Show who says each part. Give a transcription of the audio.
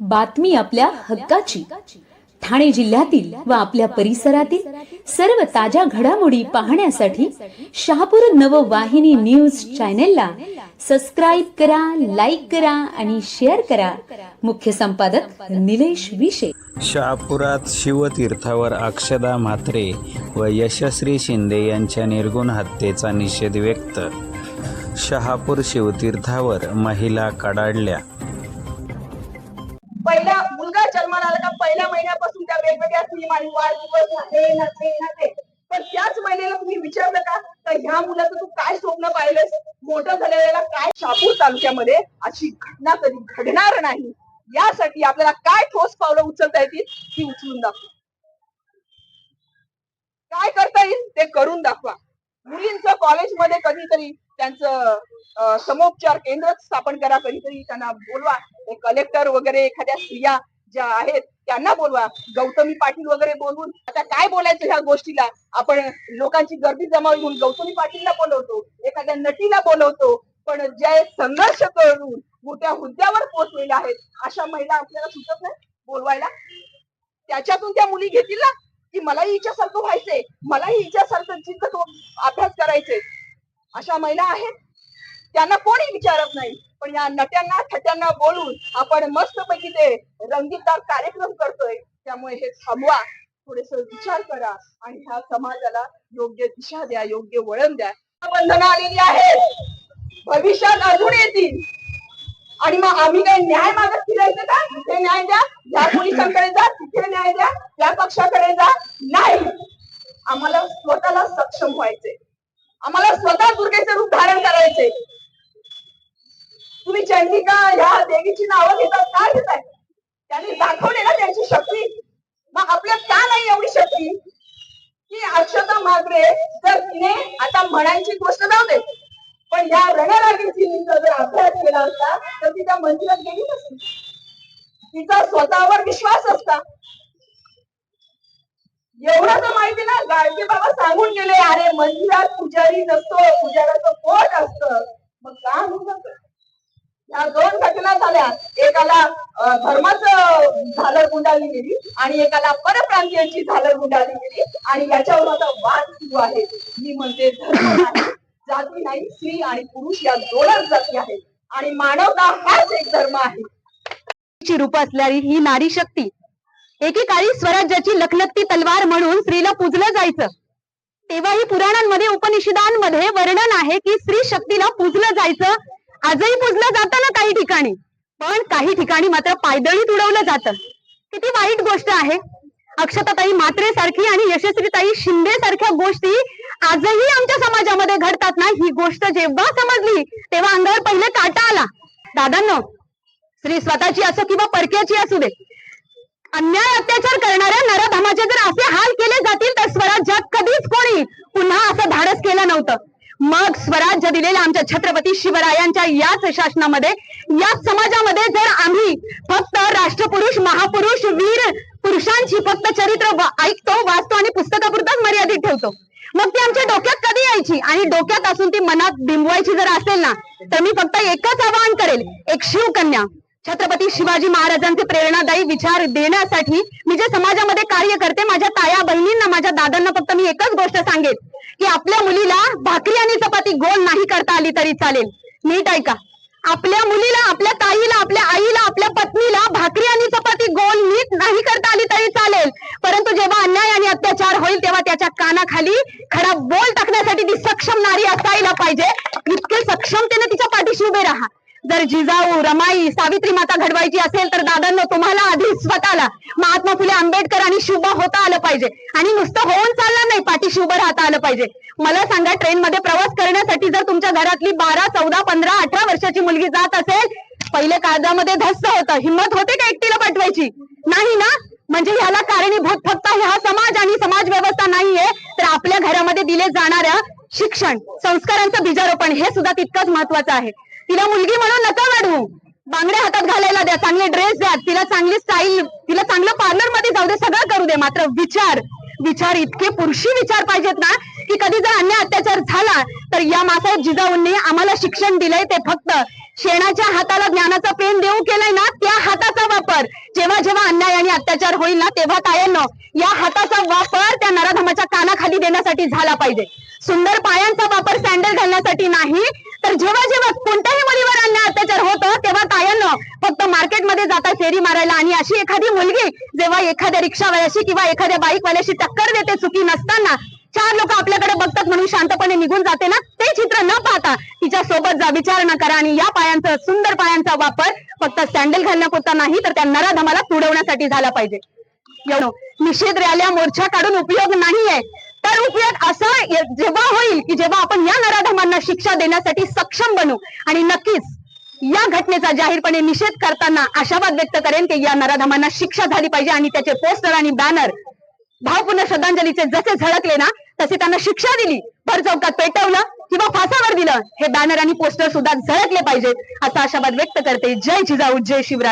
Speaker 1: बातमी आपल्या हक्काची. ठाणे जिल्ह्यातील व आपल्या परिसरातील सर्व ताज्या घडामोडी पाहण्यासाठी शहापूर नववाहिनी न्यूज चॅनेलला सबस्क्राईब करा लाईक करा आणि शेअर करा. मुख्य संपादक निलेश विशे.
Speaker 2: शहापुरात शिवतीर्थावर अक्षदा म्हात्रे व यशश्री शिंदे यांच्या निर्गुण हत्येचा निषेध व्यक्त. शहापूर शिवतीर्थावर महिला कडाडल्या.
Speaker 3: पहिल्या महिन्यापासून त्या वेगवेगळ्या थीम आणि वाढदिवस पण त्याच महिन्याला तुम्ही विचारलं का? तर ह्या मुलाचं तू काय स्वप्न पाहिलंस? मोठं झालेल्या काय शापूर तालुक्यामध्ये? अशी घटना कधी घडणार नाही. यासाठी आपल्याला काय ठोस पावलं उचलता येतील ती उचलून दाखवा. काय करता येईल ते करून दाखवा. मुलींचं कॉलेजमध्ये कधीतरी त्यांचं समोपचार केंद्र स्थापन करा कधीतरी. त्यांना बोलवा. कलेक्टर वगैरे एखाद्या स्त्रिया ज्या आहेत त्यांना बोलवा. गौतमी पाटील वगैरे बोलवून आता काय बोलायचं ह्या गोष्टीला? आपण लोकांची गर्दी जमावी म्हणून गौतमी पाटीलला बोलवतो एखाद्या नटीला बोलवतो पण जे संघर्ष करून मोठ्या हुद्द्यावर पोहोचलेल्या आहेत अशा महिला आपल्याला सुचत नाही? बोलवायला? त्याच्यातून त्या मुली घेतील ना? की मलाही हिच्यासारखं व्हायचंय मलाही हिच्यासारखं जिद्द अभ्यास करायचे अशा महिला आहेत? त्यांना कोणी विचारत नाही. पण या नट्यांना थट्यांना बोलून आपण मस्तपैकी ते रंगीतदार कार्यक्रम करतोय. त्यामुळे हे थांबवा. थोडेस विचार करा आणि ह्या समाजाला योग्य दिशा द्या योग्य वळण द्या. बंधनं आलेली आहेत भविष्यात अजून येतील. आणि मग आम्ही काही न्याय मागत फिरायचं का? तिथे न्याय द्या. या पोलिसांकडे जा तिथे न्याय द्या. त्या पक्षाकडे जा नाही. आम्हाला स्वतःला सक्षम व्हायचे आम्हाला स्वतः दुर्गेचे रूप धारण करायचे तुम्ही चंडिका ह्या देवीची नावं घेतात का घेताय? त्यांनी दाखवले ना त्यांची शक्ती. मग आपल्यात का नाही एवढी शक्ती? की अक्षता मागरे जर तिने आता म्हणायची गोष्ट जाऊ दे. पण या रणरागिणीचा जर अभ्यास केला असता तर ती त्या मंदिरात गेली नसती. तिचा स्वतःवर विश्वास असता. एवढं तर माहिती ना गाडगे बाबा सांगून गेले अरे मंदिरात पुजारी नसतो पुजाराचं पोट असतं. मग का म्हणून दोन घटना झाल्या. एकाला अं, झालर गुंडाळली गेली आणि एकाला परप्रांतीयांची झालर गुंडाळली गेली आणि याच्यावर आता वाद सुरू आहे. मी म्हणते धर्म जाती नाही स्त्री आणि पुरुष या दोनच जाती आहेत. आणि मानवता हाच एक धर्म आहे.
Speaker 4: रूप असणारी ही नारी शक्ती. एकेकाळी स्वराज्याची लखलखती तलवार म्हणून स्त्रीला पूजलं जायचं. तेव्हाही पुराणांमध्ये उपनिषदांमध्ये वर्णन आहे की स्त्री शक्तीला पूजलं जायचं. आजही पुजलं जातं ना काही ठिकाणी. पण काही ठिकाणी मात्र पायदळीत उडवलं जातं. किती वाईट गोष्ट आहे. अक्षताताई मात्रे सारखी आणि यशस्वीताई शिंदे सारख्या गोष्टी आजही आमच्या समाजामध्ये घडतात ना. ही गोष्ट जेव्हा समजली तेव्हा अंगावर पहिले काटा आला. दादांनो स्त्री स्वतःची असो किंवा परक्याची असू दे. अन्याय अत्याचार करणाऱ्या नराधमाचे जर असे हाल केले जातील तर स्वराज्यात कधीच कोणी पुन्हा असं धाडस केलं नव्हतं. मग स्वराज्य दिलेल्या आमच्या छत्रपती शिवरायांच्या याच शासनामध्ये याच समाजामध्ये जर आम्ही फक्त राष्ट्रपुरुष महापुरुष वीर पुरुषांची फक्त चरित्र ऐकतो वाचतो आणि पुस्तकापुरताच मर्यादित ठेवतो मग ती आमच्या डोक्यात कधी यायची? आणि डोक्यात असून ती मनात बिंबवायची जर असेल ना तर मी फक्त एकच आवाहन करेल एक शिवकन्या. छत्रपती शिवाजी महाराजांचे प्रेरणादायी विचार देण्यासाठी मी जे समाजामध्ये कार्य करते माझ्या ताया बहिणींना माझ्या दादांना फक्त मी एकच गोष्ट सांगेल की आपल्या मुलीला भाकरी आणि चपाती गोल नाही करता आली तरी चालेल. नीट ऐका. आपल्या मुलीला आपल्या ताईला आपल्या आईला आपल्या पत्नीला भाकरी आणि चपाती गोल नीट नाही करता आली तरी चालेल. परंतु जेव्हा अन्याय आणि अत्याचार होईल तेव्हा त्याच्या कानाखाली खरा बोल टाकण्यासाठी ती सक्षम नारी असायला पाहिजे. इतके सक्षमतेने तिच्या पाठीशी उभे राहा. जर जिजाऊ रमाई सावित्री माता घडवायची असेल तर दादांनो तुम्हाला आधी स्वतःला महात्मा फुले आंबेडकर आणि शुभ होता आलं पाहिजे. आणि नुसतं होऊन चालणार नाही पाठीशी उभं राहता आलं पाहिजे. मला सांगा ट्रेनमध्ये प्रवास करण्यासाठी जर तुमच्या घरातली बारा चौदा पंधरा अठरा वर्षाची मुलगी जात असेल पहिले कायद्यामध्ये धस्त होतं. हिंमत होते का एकटीला पाठवायची? नाही ना? म्हणजे ह्याला कारणीभूत फक्त हा समाज आणि समाज व्यवस्था नाहीये. तर आपल्या घरामध्ये दिले जाणाऱ्या शिक्षण संस्कारांचं बीजारोपण हे सुद्धा तितकंच महत्वाचं आहे. तिला मुलगी म्हणून नका वाढवू. बांगड्या हातात घालायला द्या चांगले ड्रेस द्या तिला चांगली स्टाईल तिला चांगलं पार्लरमध्ये जाऊ दे सगळं करू दे. मात्र विचार विचार इतके पुरुषी विचार पाहिजेत ना की कधी जर अन्याय अत्याचार झाला तर या मासाहेब जिजाऊंनी आम्हाला शिक्षण दिलंय ते फक्त. शेणाच्या हाताला ज्ञानाचा प्रेम देऊ केलाय ना त्या हाताचा वापर. जेव्हा जेव्हा अन्याय आणि अत्याचार होईल ना तेव्हा तायांनो या हाताचा वापर त्या नराधमाच्या कानाखाली देण्यासाठी झाला पाहिजे. सुंदर पायांचा वापर सँडल घालण्यासाठी नाही तर जेव्हा जेव्हा कोणत्याही मुलीवर अन्याय अत्याचार होतो तेव्हा तायांनो फक्त मार्केटमध्ये जाता फेरी मारायला आणि अशी एखादी मुलगी जेव्हा एखाद्या रिक्षावाल्याशी किंवा एखाद्या बाईकवाल्याशी टक्कर देते चुकी नसताना चार लोक आपल्याकडे बघतात म्हणून शांतपणे निघून जाते ना ते चित्र न पाहता तिच्या सोबत जा विचार न करा आणि या पायांचा सुंदर पायांचा वापर फक्त सँडल घालण्यापुरता नाही तर त्या नराधमाला तुडवण्यासाठी झाला पाहिजे. निषेध रॅल्या मोर्चा काढून उपयोग नाहीये. तर उपयोग असा जेव्हा होईल की जेव्हा आपण या नराधमांना शिक्षा देण्यासाठी सक्षम बनू. आणि नक्कीच या घटनेचा जाहीरपणे निषेध करताना आशावाद व्यक्त करेन की या नराधमांना शिक्षा झाली पाहिजे आणि त्याचे पोस्टर आणि बॅनर भावपूर्ण श्रद्धांजलीचे जसे झळकले ना तसे त्यांना शिक्षा दिली. भर चौकात पेटवलं किंवा फासावर दिलं. हे बॅनर आणि पोस्टर सुद्धा झळकले पाहिजेत असा आशावाद व्यक्त करते. जय जिजाऊ जय शिवराय.